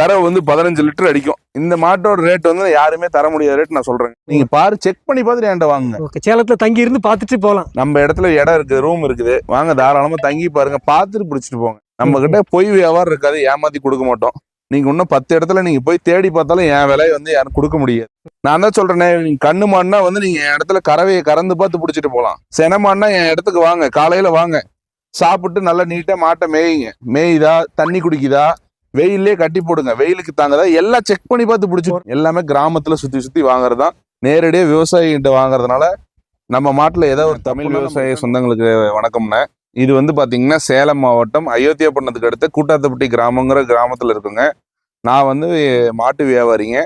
கறவை வந்து பதினஞ்சு லிட்டர் அடிக்கும். இந்த மாட்டோட ரேட் வந்து யாருமே தர முடியாத ரேட் நான் சொல்றேன் நீங்க பாரு செக் பண்ணி பார்த்துட்டு என்கிட்ட ஓகே சேலத்துல தங்கி இருந்து பார்த்துட்டு போகலாம் நம்ம இடத்துல இடம் இருக்குது ரூம் இருக்குது. வாங்க தாராளமா தங்கி பாருங்க. பார்த்துட்டு பிடிச்சிட்டு போங்க. நம்ம கிட்ட பொய் வியாபாரம் இருக்காது ஏமாத்தி கொடுக்க மாட்டோம். நீங்க இன்னும் பத்து இடத்துல நீங்க போய் தேடி பார்த்தாலும் என் விலையை வந்து யாரும் கொடுக்க முடியாது. நான் தான் சொல்றேனே நீங்க கண்ணு மாடுனா வந்து நீங்க என் இடத்துல கறவையை கறந்து பார்த்து பிடிச்சிட்டு போகலாம் செனமாடுனா என் இடத்துக்கு வாங்க காலையில வாங்க. சாப்பிட்டு நல்லா நீட்டா மாட்டை மேயுங்க. மேயுதா? தண்ணி குடிக்குதா? வெயிலே கட்டி போடுங்க. வெயிலுக்கு தாங்கதா எல்லாம் செக் பண்ணி பார்த்து பிடிச்சி எல்லாமே கிராமத்துல சுத்தி சுத்தி வாங்குறதுதான். நேரடியா விவசாயிகிட்ட வாங்குறதுனால நம்ம மாட்டுல ஏதோ ஒரு தமிழ் விவசாய சொந்தங்களுக்கு வணக்கம்ண்ணே இது வந்து பாத்தீங்கன்னா சேலம் மாவட்டம் அயோத்தியாபட்டினத்துக்கு அடுத்த கூட்டாத்தப்பட்டி கிராமங்கிற கிராமத்துல இருக்குங்க. நான் வந்து மாட்டு வியாபாரிங்க.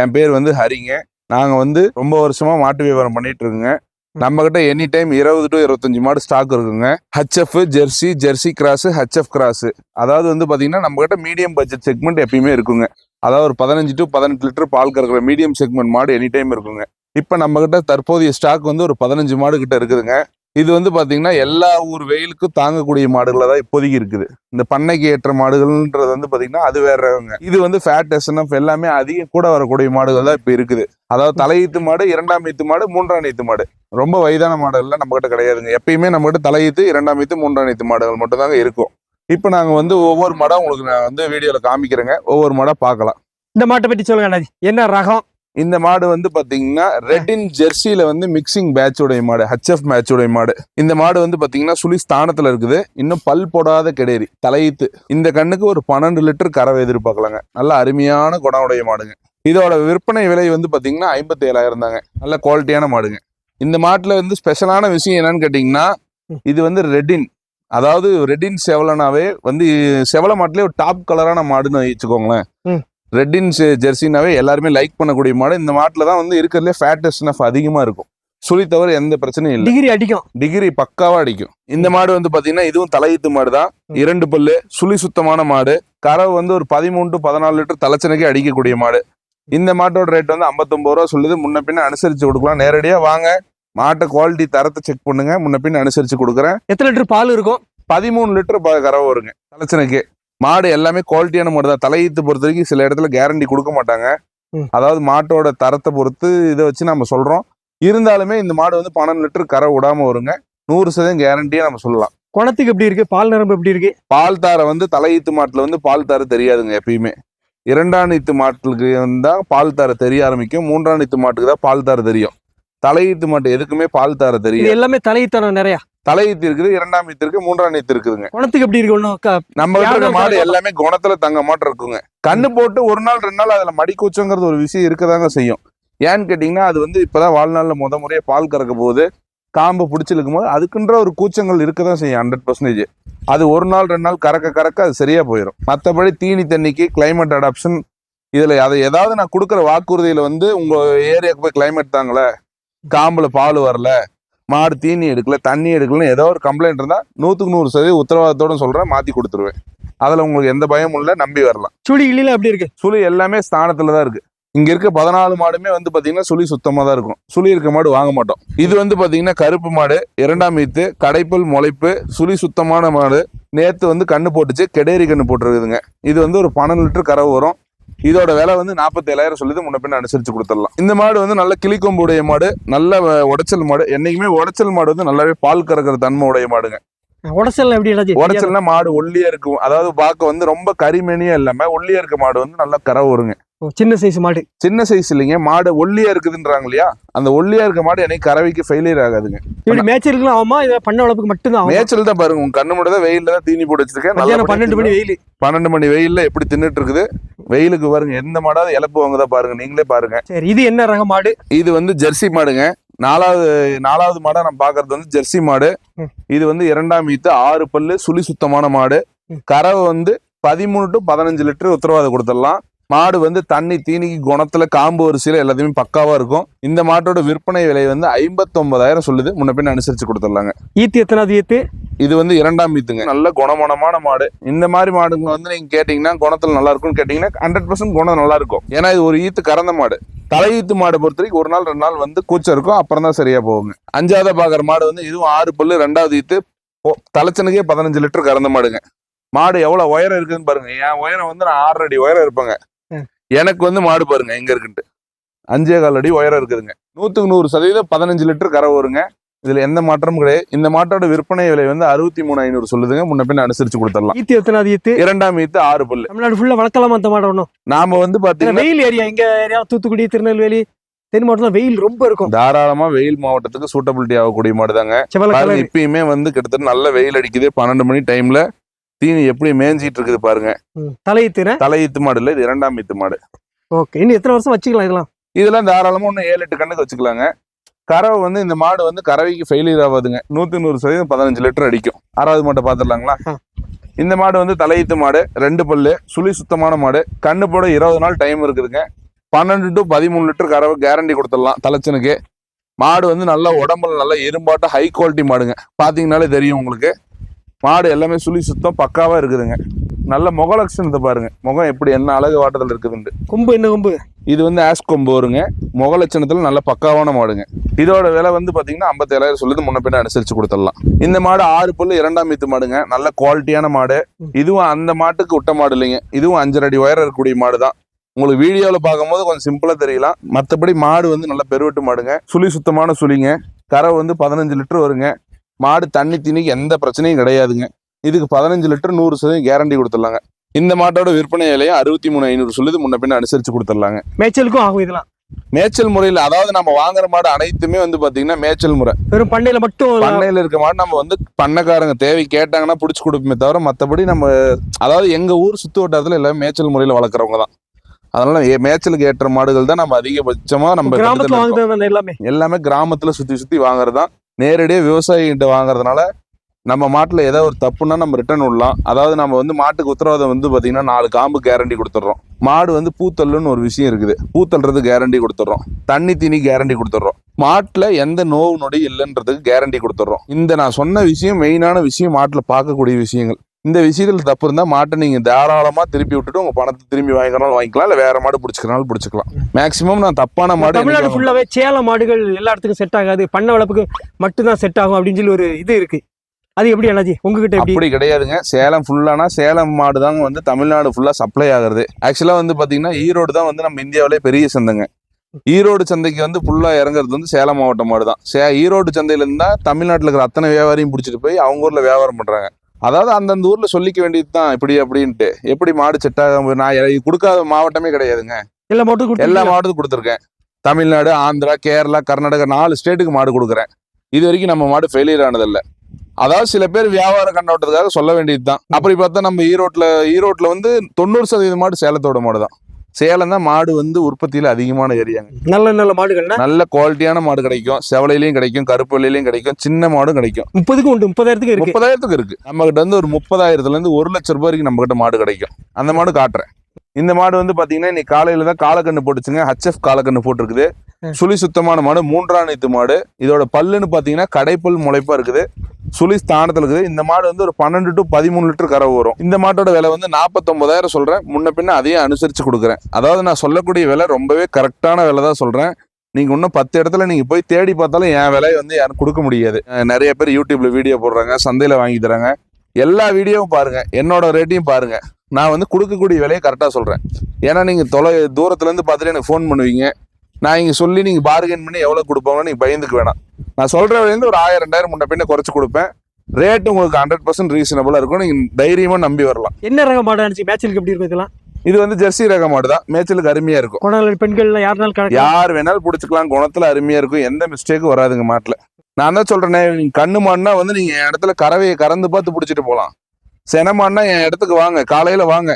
என் பேர் வந்து ஹரிங்க. நாங்க வந்து ரொம்ப வருஷமா மாட்டு வியாபாரம் பண்ணிட்டு இருக்கோங்க. நம்ம கிட்ட எனி டைம் இருபது டு இருபத்தஞ்சு மாடு ஸ்டாக் இருக்குங்க. H F Jersey Jersey cross H F cross அதாவது வந்து பாத்தீங்கன்னா நம்ம கிட்ட மீடியம் பட்ஜெட் செக்மெண்ட் எப்பயுமே இருக்குங்க. அதாவது ஒரு பதினஞ்சு டு பதினெட்டு லிட்டர் பால் கறக்கிற மீடியம் செக்மெண்ட் மாடு எனி டைம் இருக்குங்க. இப்போ நம்ம கிட்ட தற்போதைய ஸ்டாக் வந்து ஒரு பதினஞ்சு மாடு கிட்ட இருக்குதுங்க. இது வந்து பார்த்தீங்கன்னா எல்லா ஊர் வெயிலுக்கும் தாங்கக்கூடிய மாடுகளா தான் இப்போதைக்கு இருக்குது. இந்த பண்ணைக்கு ஏற்ற மாடுகள்ன்றது வந்து பார்த்தீங்கன்னா அது வேறவங்க இது வந்து ஃபேட் எஸ்என்எஃப் எல்லாமே அதிக கூட வரக்கூடிய மாடுகள் தான் இப்போ இருக்குது. அதாவது தலையீத்து மாடு இரண்டாம் ஈத்து மாடு மூன்றாம் ஈத்து மாடு. ரொம்ப வயதான மாடுகள்லாம் நம்மகிட்ட கிடையாதுங்க. எப்பயுமே நம்ம கிட்ட தலையீத்து இரண்டாம் ஈத்து மூன்றாம் ஈத்து மாடுகள் மட்டும்தாங்க இருக்கும். இப்போ நாங்கள் வந்து ஒவ்வொரு மாடாக உங்களுக்கு நான் வந்து வீடியோவில் காமிக்கிறேங்க. ஒவ்வொரு மாடாக பார்க்கலாம். இந்த மாட்டை பற்றி சொல்லுங்க என்ன ரகம்? இந்த மாடு வந்து பாத்தீங்கன்னா ரெட்டின் ஜெர்சியில வந்து மிக்சிங் பேட்ச் உடைய மாடு ஹச்எஃப் மேட்ச் உடைய மாடு. இந்த மாடு வந்து பாத்தீங்கன்னா சுழி ஸ்தானத்துல இருக்குது. இன்னும் பல் போடாத கிடையாது தலையீத்து இந்த கண்ணுக்கு ஒரு பன்னெண்டு லிட்டர் கறவை எதிர்பார்க்கலாங்க. நல்ல அருமையான குணம் உடைய மாடுங்க. இதோட விற்பனை விலை வந்து பாத்தீங்கன்னா ஐம்பத்தி ஏழாயிரம் தாங்க. நல்ல குவாலிட்டியான மாடுங்க. இந்த மாட்டுல வந்து ஸ்பெஷலான விஷயம் என்னன்னு கேட்டீங்கன்னா இது வந்து ரெட்டின் அதாவது ரெட்டின் செவலனாவே வந்து செவல மாட்டிலே ஒரு டாப் கலரான மாடுன்னு வச்சுக்கோங்களேன். ரெட்டின் ஜெர்சினாவே எல்லாருமே லைக் பண்ணக்கூடிய மாடு இந்த மாட்டுல தான் வந்து இருக்கிறதுலே ஃபேட்டஸ்னஃப் அதிகமா இருக்கும். சுழி தவிர எந்த பிரச்சனையும் இல்லை. டிகிரி அடிக்கும். டிகிரி பக்காவா அடிக்கும். இந்த மாடு வந்து பாத்தீங்கன்னா இதுவும் தலையீத்து மாடு தான். இரண்டு பல்லு சுழி சுத்தமான மாடு. கறவை வந்து ஒரு பதிமூணு டு பதினாலு லிட்டர் தலைச்சனைக்கே அடிக்கக்கூடிய மாடு. இந்த மாட்டோட ரேட் வந்து 59 ரூபா சொல்லுது. முன்ன பின்ன அனுசரிச்சு கொடுக்கலாம். நேரடியா வாங்க. மாட்டை குவாலிட்டி தரத்தை செக் பண்ணுங்க. முன்ன பின்ன அனுசரிச்சு கொடுக்குறேன். எத்தனை லிட்டர் பால் இருக்கும்? பதிமூணு லிட்டர் ப- கறவை வருங்க. தலைச்சனுக்கு. மாடு எல்லாமே குவாலிட்டியான மாடு தான் தலையீத்து பொறுத்த வரைக்கும் சில இடத்துல கேரண்டி கொடுக்க மாட்டாங்க. அதாவது மாட்டோட தரத்தை பொறுத்து இதை வச்சு நம்ம சொல்றோம். இருந்தாலுமே இந்த மாடு வந்து பன்னெண்டு லிட்டர் கரை விடாம வருங்க. நூறு சதவீதம் கேரண்டியா நம்ம சொல்லலாம். குணத்துக்கு எப்படி இருக்கு? பால் நரம்பு எப்படி இருக்கு? பால் தாரை வந்து தலையீத்து மாட்டுல வந்து பால் தாரை தெரியாதுங்க எப்பயுமே. இரண்டாம் நீத்து மாட்டுக்கு தான் பால் தாரை தெரிய ஆரம்பிக்கும். மூன்றாம் நீத்து மாட்டுக்கு தான் பால் தாரை தெரியும். தலையீத்து மாட்டு எதுக்குமே பால் தாரை தெரியும் எல்லாமே தலைத்தனம் நிறைய? தலையீத்து இருக்குது இரண்டாம் நீத்து இருக்கு மூன்றாம் நீத்து இருக்குதுங்க. குணத்துக்கு எப்படி இருக்கு நம்ம இருக்க யாரும் மாடு எல்லாமே குணத்துல தங்க மாட்டு இருக்குங்க. கண்ணு போட்டு ஒரு நாள் ரெண்டு நாள் அதுல மடி கூச்சங்கிறது ஒரு விஷயம் இருக்கதாங்க செய்யும். ஏன்னு கேட்டீங்கன்னா அது வந்து இப்பதான் வாழ்நாள்ல முத முறையா பால் கறக்க போகுது. காம்பு பிடிச்சிருக்கும் போது அதுக்குன்ற ஒரு கூச்சங்கள் இருக்கதான் செய்யும் ஹண்ட்ரட் பர்சன்டேஜ் அது ஒரு நாள் ரெண்டு நாள் கறக்க கறக்க அது சரியா போயிடும் மற்றபடி தீனி தண்ணிக்கு கிளைமேட் அடாப்ஷன் இதுல அதை ஏதாவது நான் கொடுக்குற வாக்குறுதியில வந்து உங்க ஏரியாவுக்கு போய் கிளைமேட் தாங்களே காம்புல பால் வரல மாடு தீனி எடுக்கல தண்ணி எடுக்கலன்னு ஏதோ ஒரு கம்ப்ளைண்ட் இருந்தா நூத்துக்கு நூறு சதவீதம் உத்தரவாதத்தோட சொல்றேன் மாத்தி கொடுத்துருவேன். அதுல உங்களுக்கு எந்த பயமும் இல்லை நம்பி வரலாம். சுழி கிளியில எப்படி இருக்கு. சுழி எல்லாமே ஸ்தானத்துல தான் இருக்கு. இங்க இருக்க பதினாலு மாடுமே வந்து பாத்தீங்கன்னா சுழி சுத்தமா தான் இருக்கும். சுழி இருக்க மாடு வாங்க மாட்டோம். இது வந்து பாத்தீங்கன்னா கருப்பு மாடு இரண்டாம் ஈத்து கடைப்பல் முளைப்பு சுழி சுத்தமான மாடு. நேத்து வந்து கண்ணு போட்டுச்சு கெடேரி கண்ணு போட்டுருக்குதுங்க. இது வந்து ஒரு பன்னெண்டு லிட்டர் கறவை வரும். இதோட விலை வந்து நாற்பத்தேழாயிரம் சொல்லுது முன்ன பின்ன அனுசரிச்சு கொடுத்துடலாம். இந்த மாடு வந்து நல்ல கிளிக்கொம்பு உடைய மாடு நல்ல உடைச்சல் மாடு. என்னைக்குமே உடைச்சல் மாடு வந்து நல்லாவே பால் கறக்கிற தன்மை உடைய மாடுங்க. உடச்சல் எப்படி உடைச்சல்னா மாடு ஒல்லியா இருக்கும். அதாவது பார்க்க வந்து ரொம்ப கரிமேனியா இல்லாம ஒல்லியா இருக்க மாடு வந்து நல்லா கறவை வருங்க சின்ன சைஸ் மாடு. சின்ன சைஸ் இல்லைங்க. மாடு ஒல்லியா இருக்குதுன்றாங்க இல்லையா? அந்த ஒல்லியா இருக்க மாடு எனக்கு கறவைக்கு ஃபெயிலியர் ஆகாதுங்க. இப்படி மேய்ச்சலுக்குலாம் ஆகுமா? இதை பண்ண வளர்ப்புக்கு மட்டும்தான் மேய்ச்சல் தான் பாருங்க. உங்க கண்ணு மட்டும் தான் வெயில்ல தான் தீனி போட்டு வச்சிருக்கேன். நல்லபடியா பன்னெண்டு மணி வெயில். பன்னெண்டு மணி வெயில்ல எப்படி தின்னுட்டு இருக்குது? வெயிலுக்கு பாருங்க. எந்த மாடாவது இழப்பு வாங்குதா பாருங்க. நீங்களே பாருங்க. சரி இது என்ன ரக மாடு? இது வந்து ஜெர்சி மாடுங்க. நாலாவது நாலாவது மாடா நம்ம பாக்குறது வந்து ஜெர்சி மாடு. இது வந்து இரண்டாம் ஈத்து ஆறு பல்லு சுழி சுத்தமான மாடு. கறவை வந்து பதிமூணு டு பதினஞ்சு லிட்டர் உத்தரவாதம் கொடுத்துடலாம். மாடு வந்து தண்ணி தீனிக்கு குணத்துல காம்பு வரிசையில எல்லாத்தையுமே பக்காவா இருக்கும். இந்த மாட்டோட விற்பனை விலை வந்து ஐம்பத்தொன்பதாயிரம் சொல்லுது. முன்ன பின்ன அனுசரிச்சு கொடுத்துடலாங்க. ஈத்து எத்தனாவது ஈத்து? இது வந்து இரண்டாம் ஈத்துங்க. நல்ல குணமனமான மாடு. இந்த மாதிரி மாடுங்க வந்து நீங்க கேட்டீங்கன்னா குணத்துல நல்லா இருக்கும்னு கேட்டீங்கன்னா ஹண்ட்ரட் பர்சன்ட் குணம் நல்லா இருக்கும். ஏன்னா இது ஒரு ஈத்து கறந்த மாடு. தலை ஈத்து மாடு பொறுத்த வரைக்கும் ஒரு நாள் ரெண்டு நாள் வந்து கூச்சம் இருக்கும். அப்புறம் தான் சரியா போகுங்க. அஞ்சாவது பாக்குற மாடு வந்து இதுவும் ஆறு பல்லு ரெண்டாவது ஈத்து. தலைச்சனுக்கே பதினஞ்சு லிட்டர் கறந்த மாடுங்க. மாடு எவ்வளவு உயரம் இருக்குதுன்னு பாருங்க. என் உயரம் வந்து நான் ஆறரை அடி உயரம் இருப்பேங்க. எனக்கு வந்து மாடு பாருங்க எங்க இருக்குன்ட்டு. அஞ்சே கால் அடி உயரம் இருக்குதுங்க. நூத்துக்கு நூறு சதவீதம் பதினஞ்சு லிட்டர் கரை வருங்க. இதுல எந்த மாற்றமும் கிடையாது. இந்த மாட்டோட விற்பனை விலை வந்து அறுபத்தி மூணு ஐநூறு சொல்லுதுங்க. முன்ன பின்ன அனுசரிச்சு கொடுத்துடலாம். ஈத்து எத்தனாவது ஈத்து? இரண்டாம் ஈத்து ஆறு பல்லு. தமிழ்நாடு ஃபுல்லா வளர்க்கலாமா அந்த மாடு ஒன்றும் நாம வந்து பாத்தீங்கன்னா வெயில் ஏரியா எங்க ஏரியா தூத்துக்குடி திருநெல்வேலி தென் மாவட்டத்துல வெயில் ரொம்ப இருக்கும். தாராளமா வெயில் மாவட்டத்துக்கு சூட்டபிலிட்டி ஆகக்கூடிய மாடு தாங்க இப்பயுமே வந்து கிட்டத்தட்ட நல்ல வெயில் அடிக்குது. பன்னெண்டு மணி டைம்ல தீனி எப்படி மேய்ஞ்சிட்டு இருக்குது பாருங்க தலையீத்துன தலை ஈத்து மாடு இல்ல இது இரண்டாம் ஈத்து மாடு. ஓகே இன்னும் எத்தனை வருஷம் வச்சுக்கலாம் இதெல்லாம்? இதெல்லாம் தாராளமா ஒண்ணு ஏழு எட்டு கண்ணுக்கு வச்சுக்கலாங்க. கறவை வந்து இந்த மாடு வந்து கறவைக்கு ஃபெயிலியர் ஆகாதுங்க. நூத்தி நூறு சதவீதம் பதினஞ்சு லிட்டர் அடிக்கும். ஆறாவது மாட்டை பாத்துடலாங்களா? ஆ. இந்த மாடு வந்து தலையீத்து மாடு ரெண்டு பல்லு சுழி சுத்தமான மாடு. கண்ணு போட இருபது நாள் டைம் இருக்குதுங்க. பன்னெண்டு டு பதிமூணு லிட்டர் கறவை கேரண்டி கொடுத்துடலாம் தலைச்சனுக்கு. மாடு வந்து நல்லா உடம்புல நல்லா இரும்பாட்ட ஹை குவாலிட்டி மாடுங்க. பாத்தீங்கன்னாலே தெரியும் உங்களுக்கு. மாடு எல்லாமே சுழி சுத்தம் பக்காவா இருக்குதுங்க. நல்ல முக லட்சணத்தை பாருங்க. முகம் எப்படி என்ன அழகு வாட்டத்தில் இருக்குதுண்டு கொம்பு என்ன கொம்பு? இது வந்து ஆஸ் கொம்பு வருங்க. முக லட்சணத்துல நல்ல பக்காவான மாடுங்க. இதோட விலை வந்து பாத்தீங்கன்னா ஐம்பத்தேழாயிரம் சொல்லுது. முன்ன பின்ன அனுசரிச்சு கொடுத்துடலாம். இந்த மாடு ஆறு பல்லு இரண்டாம் மீத்து மாடுங்க. நல்ல குவாலிட்டியான மாடு. இதுவும் அந்த மாட்டுக்கு விட்ட மாடு இல்லைங்க. இதுவும் அஞ்சரை அடி உயரம் இருக்கக்கூடிய மாடு தான் உங்களுக்கு வீடியோவில் பார்க்கும்போது கொஞ்சம் சிம்பிளா தெரியலாம். மற்றபடி மாடு வந்து நல்ல பெருவெட்டு மாடுங்க. சுழி சுத்தமான சுழிங்க. கரை வந்து பதினஞ்சு லிட்டர் வருங்க. மாடு தண்ணி தீனிக்கு எந்த பிரச்சனையும் கிடையாதுங்க. இதுக்கு பதினஞ்சு லிட்டர் நூறு சதவீதம் கேரண்டி கொடுத்துடலாங்க. இந்த மாட்டோட விற்பனை விலையை அறுபத்தி மூணு ஐநூறு சொல்லுது முன்ன பின்ன அனுசரிச்சு கொடுத்துடலாங்க. மேய்ச்சலுக்கும் ஆகும் இதெல்லாம். மேய்ச்சல் முறையில் அதாவது நம்ம வாங்குற மாடு அனைத்துமே வந்து பாத்தீங்கன்னா மேய்ச்சல் முறை. வெறும் பண்ணையில மட்டும் பண்ணையில இருக்க மாடு நம்ம வந்து பண்ணக்காரங்க தேவை கேட்டாங்கன்னா பிடிச்சி கொடுப்போமே தவிர மற்றபடி நம்ம அதாவது எங்க ஊர் சுத்து வட்டாரத்துல எல்லாமே மேய்ச்சல் முறையில் வளர்க்குறவங்க தான். அதனால மேய்ச்சலுக்கு ஏற்ற மாடுகள் தான் நம்ம அதிகபட்சமா நம்ம எல்லாமே. எல்லாமே கிராமத்துல சுத்தி சுத்தி வாங்குறது தான். நேரடியாக விவசாயிகிட்ட வாங்குறதுனால நம்ம மாட்டில் ஏதாவது ஒரு தப்புன்னா நம்ம ரிட்டர்ன் விடலாம். அதாவது நம்ம வந்து மாட்டுக்கு உத்தரவாதம் வந்து பார்த்திங்கன்னா நாலு காம்பு கேரண்டி கொடுத்துட்றோம். மாடு வந்து பூத்தல்லுன்னு ஒரு விஷயம் இருக்குது. பூத்தல்றது கேரண்டி கொடுத்துட்றோம். தண்ணி தீனி கேரண்டி கொடுத்துட்றோம். மாட்டில் எந்த நோவு நொடி இல்லைன்றதுக்கு கேரண்டி கொடுத்துட்றோம். இந்த நான் சொன்ன விஷயம் மெயினான விஷயம் மாட்டில் பார்க்கக்கூடிய விஷயங்கள். இந்த விஷயத்துல தப்பு இருந்தா மாட்டை நீங்க தாராளமா திருப்பி விட்டுட்டு உங்க பணத்தை திரும்பி வாங்கிக்கிறனாலும் வாங்கிக்கலாம். இல்ல வேற மாடு பிடிச்சிக்கிறனாலும் பிடிச்சிக்கலாம். மேக்சிமம் நான் தப்பான மாடு தமிழ்நாடு ஃபுல்லாவே சேல மாடுகள் எல்லா இடத்துக்கும் செட் ஆகாது. பண்ணை வளர்ப்புக்கு மட்டும்தான் செட் ஆகும் அப்படின்னு சொல்லி ஒரு இது இருக்கு. அது எப்படி அண்ணாஜி உங்ககிட்ட அப்படி கிடையாதுங்க. சேலம் ஃபுல்லானா சேலம் மாடு தாங்க வந்து தமிழ்நாடு ஃபுல்லா சப்ளை ஆகுறது. ஆக்சுவலா வந்து பாத்தீங்கன்னா ஈரோடு தான் வந்து நம்ம இந்தியாவிலே பெரிய சந்தைங்க. ஈரோடு சந்தைக்கு வந்து ஃபுல்லா இறங்குறது வந்து சேலம் மாவட்டம் மாடு தான் சே ஈரோடு சந்தையில இருந்தா தமிழ்நாட்டில் இருக்கிற அத்தனை வியாபாரியும் பிடிச்சிட்டு போய் அவங்க ஊர்ல வியாபாரம் பண்றாங்க. அதாவது அந்தந்த ஊர்ல சொல்லிக்க வேண்டியது தான் இப்படி அப்படின்ட்டு. எப்படி மாடு செட் ஆக நான் கொடுக்காத மாவட்டமே கிடையாதுங்க. எல்லா மாவட்டத்துக்கும் எல்லா? மாவட்டத்துக்கும் கொடுத்துருக்கேன். தமிழ்நாடு ஆந்திரா கேரளா கர்நாடகா நாலு ஸ்டேட்டுக்கு மாடு கொடுக்குறேன். இது வரைக்கும் நம்ம மாடு ஃபெயிலியர் ஆனதில்ல. அதாவது சில பேர் வியாபார கண்ணோட்டத்துக்காக சொல்ல வேண்டியது தான் அப்படி பார்த்தா நம்ம ஈரோட்ல ஈரோட்ல வந்து தொண்ணூறு சதவீத மாடு சேலத்தோட மாடு தான் சேலம் தான் மாடு வந்து உற்பத்தியில அதிகமான ஏரியாங்க நல்ல நல்ல மாடுகள்னா? நல்ல குவாலிட்டியான மாடு கிடைக்கும். செவலையிலையும் கிடைக்கும் கருப்பு வெள்ளையிலையும் கிடைக்கும் சின்ன மாடும் கிடைக்கும். முப்பதுக்கும் உண்டு முப்பதாயிரத்துக்கு இருக்கு. முப்பதாயிரத்துக்கு இருக்கு. நம்ம கிட்ட வந்து ஒரு முப்பதாயிரத்துல இருந்து ஒரு லட்சம் ரூபாய் வரைக்கும் நம்ம கிட்ட மாடு கிடைக்கும். அந்த மாடு காட்டுறேன். இந்த மாடு வந்து பாத்தீங்கன்னா இன்னைக்கு காலையில தான் காலக்கண்ணு போட்டுச்சுங்க. ஹச்எஃப் காலக்கண்ணு போட்டிருக்குது. சுழி சுத்தமான மாடு மூன்றாம் நீத்து மாடு. இதோட பல்லுன்னு பார்த்தீங்கன்னா கடைப்பல் முளைப்பா இருக்குது. சுழி ஸ்தானத்தில் இருக்குது. இந்த மாடு வந்து ஒரு பன்னெண்டு டு பதிமூணு லிட்டர் கறவை வரும். இந்த மாட்டோட விலை வந்து நாற்பத்தொம்பதாயிரம் சொல்கிறேன் முன்ன பின்ன அதையும் அனுசரித்து கொடுக்குறேன். அதாவது நான் சொல்லக்கூடிய விலை ரொம்பவே கரெக்டான விலை தான் சொல்கிறேன் நீங்கள் இன்னும் பத்து இடத்துல நீங்கள் போய் தேடி பார்த்தாலும் என் விலை வந்து யாரும் கொடுக்க முடியாது. நிறைய பேர் யூடியூப்பில் வீடியோ போடுறாங்க சந்தையில் வாங்கி தராங்க. எல்லா வீடியோவும் பாருங்கள் என்னோட ரேட்டையும் பாருங்கள் நான் வந்து கொடுக்கக்கூடிய விலையை கரெக்டாக சொல்கிறேன் ஏன்னா நீங்கள் தொலை தூரத்துலேருந்து பார்த்துட்டு எனக்கு ஃபோன் பண்ணுவீங்க. நான் இங்க சொல்லி நீங்க பார்கெயின் பண்ணி எவ்வளவு கொடுப்பாங்கன்னு நீங்க பயந்துக்க வேணாம். நான் சொல்ற விலையில ஒரு ஆயிரம் ரெண்டாயிரம் முன்ன பின்ன குறைச்சு கொடுப்பேன். ரேட் உங்களுக்கு ஹண்ட்ரட் பர்சன்ட் ரீசனபிளா இருக்கும். நீங்க தைரியமா நம்பி வரலாம். என்ன ரக மாடு அனுப்பிச்சு மேட்சலுக்கு எப்படி இருக்கும் இதெல்லாம்? இது வந்து ஜெர்சி ரக மாடு தான். மேய்ச்சலுக்கு அருமையா இருக்கும். குணநல பெண்கள் யாருனாலும் யார் வேணாலும் பிடிச்சிக்கலாம். குணத்துல அருமையா இருக்கும். எந்த மிஸ்டேக்கும் வராதுங்க மாட்டுல. நான் தான் சொல்றேனே நீங்க கண்ணு மாடுனா வந்து நீங்க என் இடத்துல கறவையை கறந்து பார்த்து பிடிச்சிட்டு போகலாம் சென மாடுனா என் இடத்துக்கு வாங்க. காலையில வாங்க.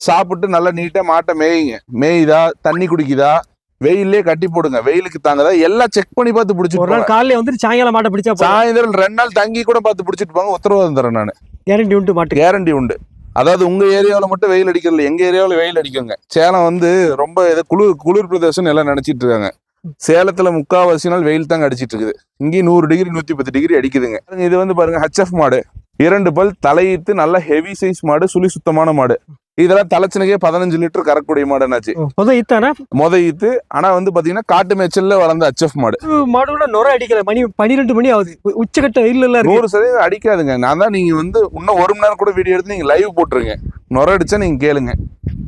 சாப்பிட்டு நல்லா நீட்டா மாட்டை மேயுங்க. மேயுதா? தண்ணி குடிக்குதா? வெயிலே கட்டி போடுங்க. வெயிலுக்கு தாங்கதா. எல்லாம் செக் பண்ணி பார்த்து ஒரு பிடிச்சிட்டு நாள் காலையில வந்துட்டு சாயங்காலம் மாட்டை பிடிச்சா சாயந்தரம் ரெண்டு நாள் தங்கி கூட பார்த்து பிடிச்சிட்டு போங்க. உத்தரவாதம் தரேன் நான். கேரண்டி உண்டு மாட்டுக்கு. கேரண்டி உண்டு. அதாவது உங்க ஏரியாவில் மட்டும் வெயில் அடிக்கிறதுல எங்க ஏரியாவில் வெயில் அடிக்குங்க. சேலம் வந்து ரொம்ப குளிர் குளிர் பிரதேசம்னு எல்லாம் நினைச்சிட்டு இருக்காங்க. சேலத்துல முக்காவாசி நாள் வெயில் தாங்க அடிச்சிட்டு இருக்குது இங்கேயும் நூறு டிகிரி நூத்தி பத்து டிகிரி அடிக்குதுங்க. இது வந்து பாருங்க ஹச்எஃப் மாடு. இரண்டு பல் தலையிட்டு நல்ல ஹெவி சைஸ் மாடு சுழி சுத்தமான மாடு. இதெல்லாம் தலைச்சனுக்கே பதினஞ்சு லிட்டர் கறக்கூடிய மாடு என்னாச்சு? முத ஈத்தானா முத ஈத்து. ஆனா வந்து பாத்தீங்கன்னா காட்டு மேய்ச்சல்ல வளர்ந்த ஹச்எஃப் மாடு. மாடு கூட நுர அடிக்கல. மணி பன்னிரெண்டு மணி ஆகுது. உ- உச்சக்கட்ட வெயில் எல்லாம் இருக்கு. நூறு சதவீதம் அடிக்காதுங்க. நான் தான் நீங்க வந்து இன்னும் ஒரு மணி நேரம் கூட வீடியோ எடுத்து நீங்க லைவ் போட்டுருங்க. நுர அடிச்சா நீங்க கேளுங்க.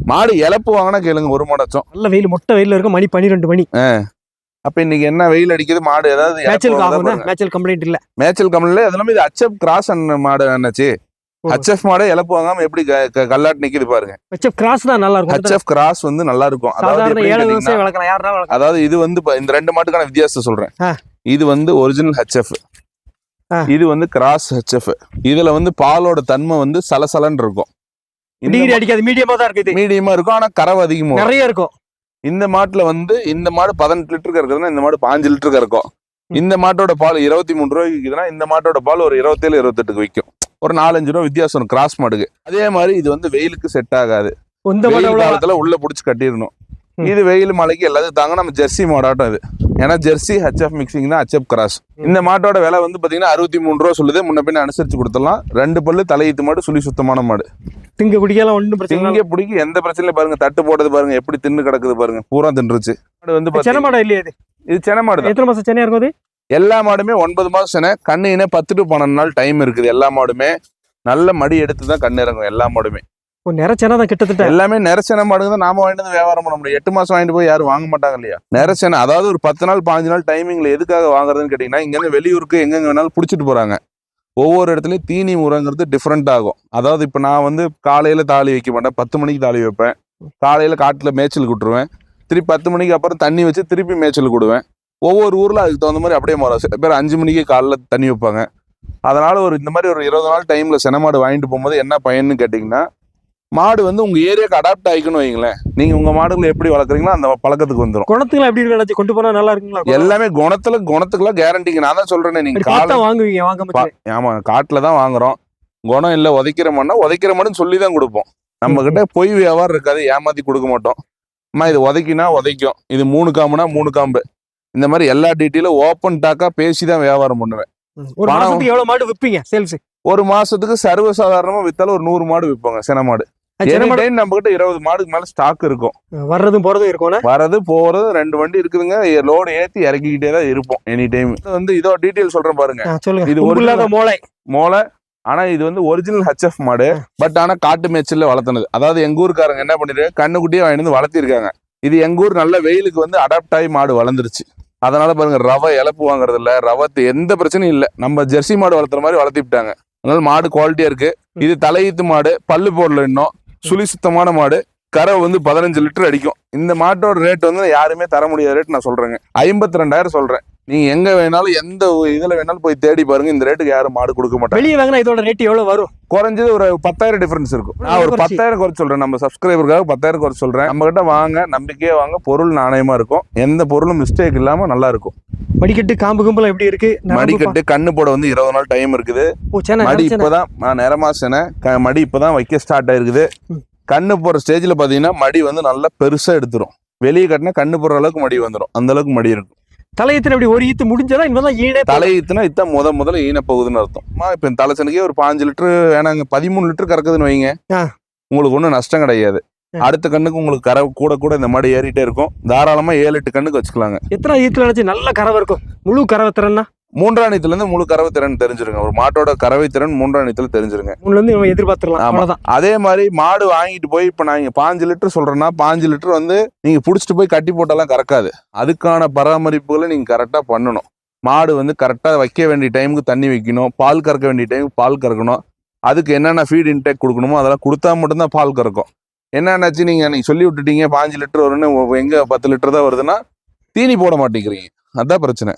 மாடு இழப்பு வாங்கினா கேளுங்க ஒரு மாடாச்சும் நல்ல வெயில் மொட்டை வெயில்ல இருக்கும். மணி பன்னிரெண்டு மணி. அப்ப இன்னைக்கு என்ன வெயில் அடிக்குது மாடு ஏதாவது வாங்குதா ஆகும் பாருங்க. மேய்ச்சல் கம்ப்ளைண்ட் இல்ல. அதெல்லாமே இது ஹச்எஃப் கிராஸ் மாடு என்னாச்சு. ஹச்எஃப் மாடு இழப்பு வாங்காம எப்படி கல்லாட்டு நிக்குது பாருங்க. ஹெச்எஃப் கிராஸ் தான் நல்லா இருக்கும். ஹச்எஃப் கிராஸ் வந்து நல்லா இருக்கும். அதாவது அதாவது இது வந்து இந்த ரெண்டு மாட்டுக்கான வித்தியாசத்தை சொல்றேன். இது வந்து ஒரிஜினல் ஹெச்எஃப். இது வந்து கிராஸ் ஹெச்எஃப் இதுல வந்து பாலோட தன்மை வந்து சலசலன்னு இருக்கும். டிகிரி அடிக்காது. மீடியமா தான் இருக்கு மீடியமா இருக்கும். ஆனா கறவை அதிகமா. நிறைய இருக்கும். இந்த மாட்டுல வந்து இந்த மாடு பதினெட்டு லிட்டருக்கு இருக்குதுன்னா இந்த மாடு பாஞ்சு லிட்டருக்கு இருக்கும். இந்த மாட்டோட பால் இருபத்தி மூணு ரூபாய்க்கு விற்குதுன்னா இந்த மாட்டோட பால் ஒரு இருபத்தேழு இருபத்தெட்டுக்கு விற்கும் ஒரு நாலஞ்சு ரூபா வித்தியாசம் கிராஸ் மாடுக்கு. அதே மாதிரி இது வந்து வெயிலுக்கு செட் ஆகாது. இந்த காலத்துல உள்ள புடிச்சு கட்டிடணும். இது வெயில் மழைக்கு எல்லாத்துக்கும் தாங்க நம்ம ஜெர்சி மாடாட்டம் இது. ஏன்னா ஜெர்சி ஹச்எஃப் மிக்சிங் தான் ஹச்எஃப் கிராஸ் இந்த மாட்டோட விலை வந்து பாத்தீங்கன்னா அறுபத்தி மூணு ரூபா சொல்லுது. முன்ன பின்ன அனுசரிச்சு கொடுத்துடலாம். ரெண்டு பல்லு தலையீத்து மாடு சுழி சுத்தமான மாடு. திங்க குடிக்கலாம் ஒன்றும் பிரச்சனை திங்க பிடிக்க எந்த பிரச்சனையும் பாருங்க. தட்டு போட்டது பாருங்க. எப்படி தின்னு கிடக்குது பாருங்க. பூரா தின்றுச்சு. மாடு வந்து சென மாடா இல்லையா இது? இது சென மாடு தான். எத்தனை மாசம் சென்னையா இருக்கும் எல்லா மாடுமே ஒன்பது மாசம் சென. கண்ணு இன பத்து டு பன்னெண்டு நாள் டைம் இருக்குது. எல்லா மாடுமே நல்ல மடி எடுத்து தான் கண்ணு இறங்கும். எல்லா மாடுமே. ஒரு தான் கிட்டத்தட்ட? எல்லாமே நிறச்சன மாடுங்க தான் நாம வாங்கிட்டு வந்து வியாபாரம் பண்ண முடியும். எட்டு மாசம் வாங்கிட்டு போய் யாரும் வாங்க மாட்டாங்க இல்லையா? நிறச்சனை அதாவது ஒரு பத்து நாள் பாஞ்சு நாள் டைமிங்ல எதுக்காக வாங்குறதுன்னு கேட்டீங்கன்னா இங்க வெளியூருக்கு எங்கெங்க வேணாலும் பிடிச்சிட்டு போறாங்க. ஒவ்வொரு இடத்துலயும் தீனி முறைங்கிறது டிஃப்ரெண்ட் ஆகும். அதாவது இப்போ நான் வந்து காலையில தாலி வைக்க மாட்டேன். பத்து மணிக்கு தாலி வைப்பேன். காலையில காட்டுல மேய்ச்சல் விட்டுருவேன் திருப்பி பத்து மணிக்கு அப்புறம் தண்ணி வச்சு திருப்பி மேய்ச்சல் விடுவேன் ஒவ்வொரு ஊர்ல அதுக்கு தகுந்த மாதிரி அப்படியே மாறும் சில பேர் அஞ்சு மணிக்கு காலைல தண்ணி வைப்பாங்க. அதனால ஒரு இந்த மாதிரி ஒரு இருபது நாள் டைம்ல செனமாடு வாங்கிட்டு போகும்போது என்ன பயன்னு கேட்டிங்கன்னா மாடு வந்து உங்க ஏரியாக்கு அடாப்ட் ஆயிக்கணும் வைங்களேன் நீங்க உங்க மாடுகளை எப்படி வளர்க்குறீங்களோ அந்த பழக்கத்துக்கு வந்துடும் குணத்துக்குலாம் எப்படி இருக்கு அண்ணாச்சி? கொண்டு போனா நல்லா இருக்குங்களா? எல்லாமே குணத்துல குணத்துக்குலாம் கேரண்டிங்க நான் தான் சொல்றேனே நீங்க பார்த்தா வாங்குவீங்க வாங்க ஆமா காட்டுல தான் வாங்குறோம். குணம் இல்ல உதைக்கிற மண்ணா உதைக்கிற மண்ணுன்னு சொல்லி தான் கொடுப்போம். நம்ம கிட்ட பொய் வியாபாரம் இருக்காது ஏமாத்தி கொடுக்க மாட்டோம். அம்மா இது உதைக்கினா உதைக்கும். இது மூணு காம்புனா மூணு காம்பு. இந்த மாதிரி எல்லா டீட்டெயிலும் ஓப்பன் டாக்கா பேசி தான் வியாபாரம் பண்ணுவேன். ஒரு பணம் மாசத்துக்கு எவ்வளவு மாடு விப்பீங்க சேல்ஸ் ஒரு மாசத்துக்கு சர்வசாதாரணமா வித்தாலும் ஒரு நூறு மாடு விற்பாங்க சின மாடு. நம்ம கிட்ட இருபது மாடுக்கு மேல ஸ்டாக் இருக்கும். வர்றதும் போறதும் இருக்கும்னா வரது போறது ரெண்டு வண்டி இருக்குதுங்க. லோடு ஏத்தி இறக்கிக்கிட்டே தான் இருப்போம் எனி டைம் வந்து இதோ டீட்டெயில் சொல்றேன் பாருங்க. சொல்லுங்க. இது ஒரு மூளை. மோளை. ஆனா இது வந்து ஒரிஜினல் ஹச்எஃப் மாடு. பட் ஆனா காட்டு மேய்ச்சல்ல வளர்த்துனது. அதாவது எங்க ஊருக்காரங்க என்ன பண்ணிருக்காங்க கண்ணுக்குட்டியே வாங்கிட்டு வந்து வளர்த்திருக்காங்க. இது எங்க ஊர் நல்ல வெயிலுக்கு வந்து அடாப்ட் ஆகி மாடு வளர்ந்துருச்சு. அதனால பாருங்க ரவை இழப்பு வாங்குறது இல்ல ரவத்து எந்த பிரச்சனையும் இல்ல. நம்ம ஜெர்சி மாடு வளர்த்துற மாதிரி வளர்த்திட்டாங்க அதனால மாடு குவாலிட்டியா இருக்கு. இது தலையீத்து மாடு. பல்லு போடல இன்னும். சுழி சுத்தமான மாடு. கரை வந்து பதினஞ்சு லிட்டர் அடிக்கும். இந்த மாட்டோட ரேட் வந்து யாருமே தர முடியாத ரேட் நான் சொல்றேங்க. ஐம்பத்தி ரெண்டாயிரம் சொல்றேன். நீங்க எங்க வேணாலும் எந்த இதுல வேணாலும் போய் தேடி பாருங்க. இந்த ரேட்டுக்கு யாரும் மாடு கொடுக்க மாட்டாங்க. வெளியே வாங்கினா இதோட ரேட் எவ்வளவு வரும்? குறைஞ்சது ஒரு பத்தாயிரம் டிஃபரன்ஸ் இருக்கும். நான் ஒரு. பத்தாயிரம் குறைச்சு சொல்றேன். நம்ம சப்ஸ்கிரைபருக்காக பத்தாயிரம் குறைச்சு சொல்றேன். நம்ம கிட்ட வாங்க நம்பிக்கையா வாங்க. பொருள் நாணயமா இருக்கும். எந்த பொருளும் மிஸ்டேக் இல்லாம நல்லா இருக்கும். மடிக்கட்டு காம்பு கும்பலம் எப்படி இருக்கு? மடிக்கட்டு கண்ணு போட வந்து இருபது நாள் டைம் இருக்குது. மடி. இப்பதான் நான் நிறமாசன மடி இப்பதான் வைக்க ஸ்டார்ட் ஆயிருக்குது. கண்ணு போற ஸ்டேஜ்ல பாத்தீங்கன்னா மடி வந்து நல்லா பெருசா எடுத்துரும். வெளியே கட்டினா கண்ணு போடுற அளவுக்கு மடி வந்துடும் அந்த அளவுக்கு மடி இருக்கும். தலையத்துல இப்படி ஒரு ஈத்து முடிஞ்சதா இனிமேதான் ஈனே போ- தலை ஈத்துனா இத்தான் முத முதல்ல ஈன போகுதுன்னு அர்த்தம் இப்ப இந்த தலைச்சனுக்கே ஒரு பாஞ்சு லிட்டரு வேணாங்க பதிமூணு லிட்டர் கறக்குதுன்னு வைங்க. உங்களுக்கு ஒன்றும் நஷ்டம் கிடையாது. அடுத்த கண்ணுக்கு உங்களுக்கு கரை கூட கூட இந்த மாதிரி ஏறிட்டே இருக்கும். தாராளமா ஏழு எட்டு கண்ணுக்கு வச்சுக்கலாங்க. எத்தனை ஈத்துல நினைச்சு நல்ல கறவை இருக்கும். முழு கறவை திறன்னா? மூன்றாணித்துல இருந்து முழு கறவை திறன் தெரிஞ்சிருங்க. ஒரு மாட்டோட கறவை திறன் மூன்றாணித்துல தெரிஞ்சிருங்க. மூணுல இருந்து நம்ம எதிர்பார்த்துடலாம். ஆமா. அதே மாதிரி மாடு வாங்கிட்டு போய் இப்ப நான் பாஞ்சு லிட்டர் சொல்றேன்னா பாஞ்சு லிட்டர் வந்து நீங்க புடிச்சிட்டு போய் கட்டி போட்டாலாம் கறக்காது. அதுக்கான பராமரிப்புகளை நீங்க கரெக்டா பண்ணணும். மாடு வந்து கரெக்டா வைக்க வேண்டிய டைமுக்கு தண்ணி வைக்கணும். பால் கறக்க வேண்டிய டைமுக்கு பால் கறக்கணும். அதுக்கு என்னென்ன ஃபீட் இன்டேக் கொடுக்கணுமோ அதெல்லாம் கொடுத்தா மட்டும்தான் பால் கறக்கும். என்னென்னாச்சு நீங்க நீங்க சொல்லி விட்டுட்டீங்க பாஞ்சு லிட்டர் வரும்னு எங்க பத்து லிட்டர் தான் வருதுன்னா தீனி போட மாட்டேங்கிறீங்க. அதான் பிரச்சனை.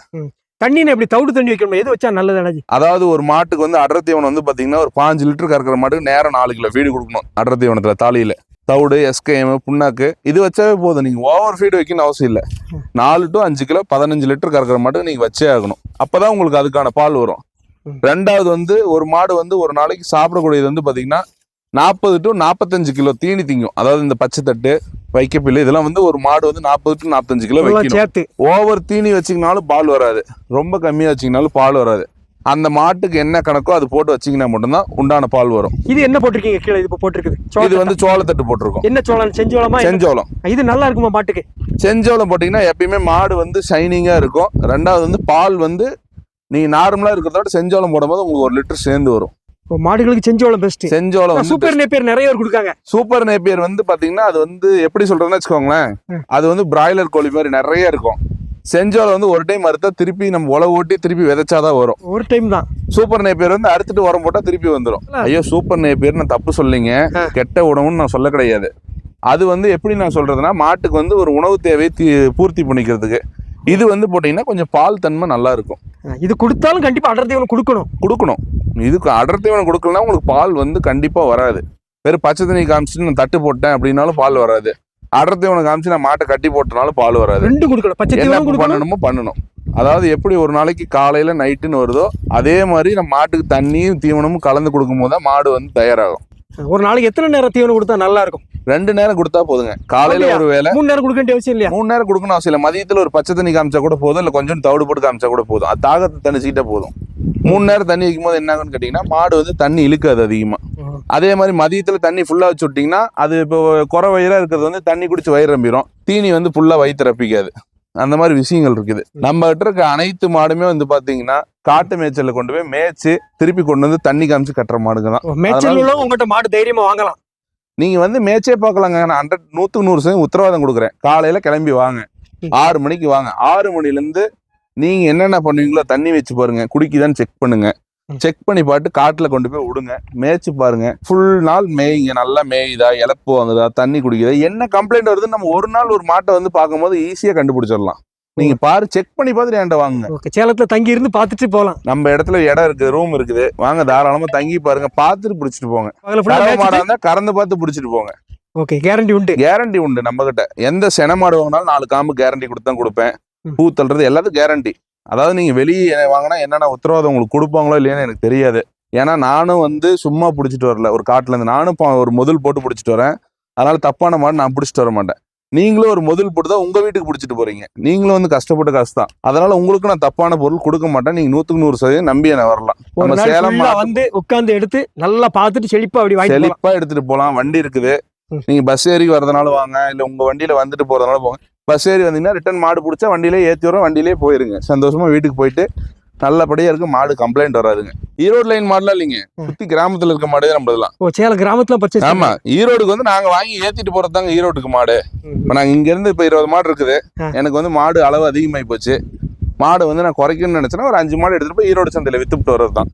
தண்ணின்னு எப்படி தவிடு தண்ணி வைக்கணும்? எது வச்சா நல்லது அண்ணாச்சி? அதாவது ஒரு மாட்டுக்கு வந்து அடர் தீவனம் வந்து பாத்தீங்கன்னா ஒரு பாஞ்சு லிட்டர் கறக்கிற மாட்டுக்கு நேரம் நாலு கிலோ ஃபீடு கொடுக்கணும் அடர் தீவனத்துல தாலியில. தவிடு எஸ்கேஎம் புண்ணாக்கு இது வச்சாவே போதும். நீங்க ஓவர் ஃபீடு வைக்கணும் அவசியம் இல்லை. நாலு டு அஞ்சு கிலோ பதினஞ்சு லிட்டர் கறக்கிற மாட்டுக்கு நீங்க வச்சே ஆகணும். அப்பதான் உங்களுக்கு அதுக்கான பால் வரும். ரெண்டாவது வந்து ஒரு மாடு வந்து ஒரு நாளைக்கு சாப்பிடக்கூடியது வந்து பாத்தீங்கன்னா நாற்பது டு நாற்பத்தஞ்சு கிலோ தீனி திங்கும். அதாவது இந்த பச்சை தட்டு வைக்கப்பில்லை இதெல்லாம் வந்து ஒரு மாடு வந்து நாற்பது டு நாற்பத்தஞ்சு கிலோ வைக்கணும். சேர்த்து. ஓவர் தீனி வச்சிங்கனாலும் பால் வராது. ரொம்ப கம்மியா வச்சிங்கனாலும் பால் வராது. அந்த மாட்டுக்கு என்ன கணக்கோ அது போட்டு வச்சீங்கன்னா மட்டும்தான் உண்டான பால் வரும். இது என்ன போட்டிருக்கீங்க கீழே? இது போட்டிருக்குது. இது? வந்து சோளத்தட்டு போட்டிருக்கோம். என்ன சோளம்? செஞ்சோளமா? செஞ்சோளம். இது நல்லா இருக்குமா மாட்டுக்கு? செஞ்சோளம் போட்டிங்கன்னா எப்பயுமே மாடு வந்து ஷைனிங்கா இருக்கும். ரெண்டாவது வந்து பால் வந்து நீங்க நார்மலா இருக்கிறத விட செஞ்சோளம் போடும்போது உங்களுக்கு ஒரு லிட்டர் சேர்ந்து வரும். மாடுகளுக்கு செஞ்சோளம் பெஸ்ட் செஞ்சோளம் சூப்பர் நேப்பியர் நிறைய பேர் கொடுக்காங்க. சூப்பர் நேப்பியர் வந்து பாத்தீங்கன்னா அது வந்து எப்படி சொல்றதுன்னு வச்சுக்கோங்களேன். அது வந்து பிராய்லர் கோழி மாதிரி நிறைய இருக்கும். செஞ்சோளம் வந்து ஒரு டைம் அறுத்தா திருப்பி நம்ம உழவு ஓட்டி திருப்பி விதைச்சாதான் வரும். ஒரு டைம் தான். சூப்பர் நேப்பியர் வந்து அறுத்துட்டு உரம் போட்டா திருப்பி வந்துடும். ஐயோ சூப்பர் நேப்பியர் நான் தப்பு சொல்லிங்க. கெட்ட உணவுன்னு நான் சொல்ல கிடையாது. அது வந்து எப்படி நான் சொல்றதுன்னா மாட்டுக்கு வந்து ஒரு உணவு தேவையை பூர்த்தி பண்ணிக்கிறதுக்கு. இது வந்து போட்டீங்கன்னா கொஞ்சம் பால் தன்மை நல்லா இருக்கும் இது கொடுத்தாலும் கண்டிப்பா அடர் தீவனம் கொடுக்கணும். கொடுக்கணும். இதுக்கு அடர் தீவனம் கொடுக்கலனா உங்களுக்கு பால் வந்து கண்டிப்பா வராது. வெறும் பச்சை தண்ணி காமிச்சிட்டு நான் தட்டு போட்டேன் அப்படின்னாலும் பால் வராது. அடர் தீவனம் காமிச்சு நான் மாட்டை கட்டி போட்டனாலும் பால் வராது. ரெண்டு கொடுக்கணும். பச்சை என்ன பண்ணணுமோ பண்ணணும். அதாவது எப்படி ஒரு நாளைக்கு காலையில நைட்டுன்னு வருதோ அதே மாதிரி நம்ம மாட்டுக்கு தண்ணியும் தீவனமும் கலந்து கொடுக்கும்போது தான் மாடு வந்து தயாராகும். ஒரு நாளைக்கு எத்தனை நேரம் தீவனம் கொடுத்தா நல்லா இருக்கும் ரெண்டு நேரம் கொடுத்தா போதுங்க. காலையில? ஒரு வேளை மூணு நேரம் கொடுக்க வேண்டிய அவசியம் இல்லையா? மூணு நேரம் கொடுக்கணும் அவசியம் இல்லை. மதியத்துல ஒரு பச்சை தண்ணி காமிச்சா கூட போதும் இல்ல கொஞ்சம் தவிடு போட்டு காமிச்சா கூட போதும். அது தாகத்தை தண்ணிச்சிக்கிட்டே போதும். மூணு நேரம் தண்ணி வைக்கும் போது என்ன ஆகும்னு கேட்டீங்கன்னா மாடு வந்து தண்ணி இழுக்காது அதிகமா. அதே மாதிரி மதியத்துல தண்ணி ஃபுல்லா வச்சு விட்டீங்கன்னா அது இப்போ குறை வயிறா இருக்கிறது வந்து தண்ணி குடிச்சு வயிறு ரம்பிடும் தீனி வந்து ஃபுல்லா வயிற்று ரப்பிக்காது. அந்த மாதிரி விஷயங்கள் இருக்குது. நம்ம கிட்ட இருக்க அனைத்து மாடுமே வந்து பாத்தீங்கன்னா காட்டு மேய்ச்சல்ல கொண்டு போய் மேய்ச்சு திருப்பி கொண்டு வந்து தண்ணி காமிச்சு கட்டுற மாடுங்க தான் மேய்ச்சல் உங்கள்கிட்ட மாடு தைரியமா வாங்கலாம். நீங்க வந்து மேய்ச்சே பார்க்கலாங்க. நான் ஹண்ட்ரட் நூத்துக்கு நூறு சதவீதம் உத்தரவாதம் கொடுக்குறேன். காலையில கிளம்பி வாங்க. ஆறு மணிக்கு வாங்க. ஆறு மணில இருந்து நீங்க என்னென்ன பண்ணுவீங்களோ தண்ணி வச்சு பாருங்க. குடிக்குதான்னு செக் பண்ணுங்க. செக் பண்ணி பாட்டு காட்டுல கொண்டு போய் விடுங்க. மேய்ச்சு பாருங்க. ஃபுல் நாள் மேய்ங்க. நல்லா மேயுதா? இழப்பு வாங்குதா தண்ணி குடிக்குதா? என்ன கம்ப்ளைண்ட் வருதுன்னு நம்ம ஒரு நாள் ஒரு மாட்டை வந்து பார்க்கும்போது ஈஸியா கண்டுபிடிச்சிடலாம். நீங்க பாரு செக் பண்ணி பார்த்துட்டு என்கிட்ட வாங்குங்க. ஓகே சேலத்துல தங்கி இருந்து பார்த்துட்டு போகலாம் நம்ம இடத்துல இடம் இருக்குது ரூம் இருக்குது. வாங்க தாராளமா தங்கி பாருங்க பார்த்துட்டு பிடிச்சிட்டு போங்க. மாடா இருந்தா கறந்து பார்த்து பிடிச்சிட்டு போங்க. ஓகே கேரண்டி உண்டு. கேரண்டி உண்டு நம்ம கிட்ட எந்த சென மாடு வாங்கினாலும் நாலு காம்பு கேரண்டி கொடுத்து கொடுப்பேன். பூ தள்ளுறது எல்லாத்துக்கும் கேரண்டி அதாவது நீங்க வெளியே வாங்கினா என்னென்ன உத்தரவாதம் உங்களுக்கு கொடுப்பாங்களோ இல்லையான்னு எனக்கு தெரியாது. ஏன்னா நானும் வந்து சும்மா பிடிச்சிட்டு வரல. ஒரு காட்டுல இருந்து நானும் ஒரு முதல் போட்டு பிடிச்சிட்டு வரேன். அதனால தப்பான மாடு நான் பிடிச்சிட்டு வர மாட்டேன். நீங்களும் ஒரு முதல் போட்டு தான் உங்க வீட்டுக்கு பிடிச்சிட்டு போறீங்க. நீங்களும் வந்து கஷ்டப்பட்ட காசு தான் அதனால உங்களுக்கு நான் தப்பான பொருள் கொடுக்க மாட்டேன். நீங்க நூத்துக்கு நூறு சதவீதம் நம்பி என்ன வரலாம். நம்ம சேலம் வந்து உட்கார்ந்து எடுத்து நல்லா பார்த்துட்டு செழிப்பா அப்படி வாங்கி போகலாம் செழிப்பா எடுத்துட்டு போலாம். வண்டி இருக்குது. நீங்க பஸ் ஏறி வரதுனால வாங்க. இல்ல உங்க வண்டியில வந்துட்டு போறதுனால போங்க. பஸ் ஏறி வந்தீங்கன்னா ரிட்டர்ன் மாடு பிடிச்சா வண்டியிலே ஏத்தி வரும் வண்டியிலே போயிருங்க. சந்தோஷமா வீட்டுக்கு போயிட்டு நல்லபடியா இருக்கு மாடு கம்ப்ளைண்ட் வராதுங்க. ஈரோடு லைன் மாடுலாம் இல்லைங்க. சுத்தி கிராமத்துல இருக்க மாடு நம்மளதுலாம். ஓ சேலம் கிராமத்துல பர்ச்சேஸ் ஆமா ஈரோடுக்கு வந்து நாங்க வாங்கி ஏத்திட்டு போறதாங்க ஈரோட்டுக்கு மாடு. ம். இப்ப நாங்க இங்க இருந்து இப்ப இருபது மாடு இருக்குது. எனக்கு வந்து மாடு அளவு அதிகமாயி போச்சு. மாடு வந்து நான் குறைக்கணும்னு நினைச்சேன்னா ஒரு அஞ்சு மாடு எடுத்துட்டு போய் ஈரோடு சந்தையில வித்துட்டு வர்றது தான்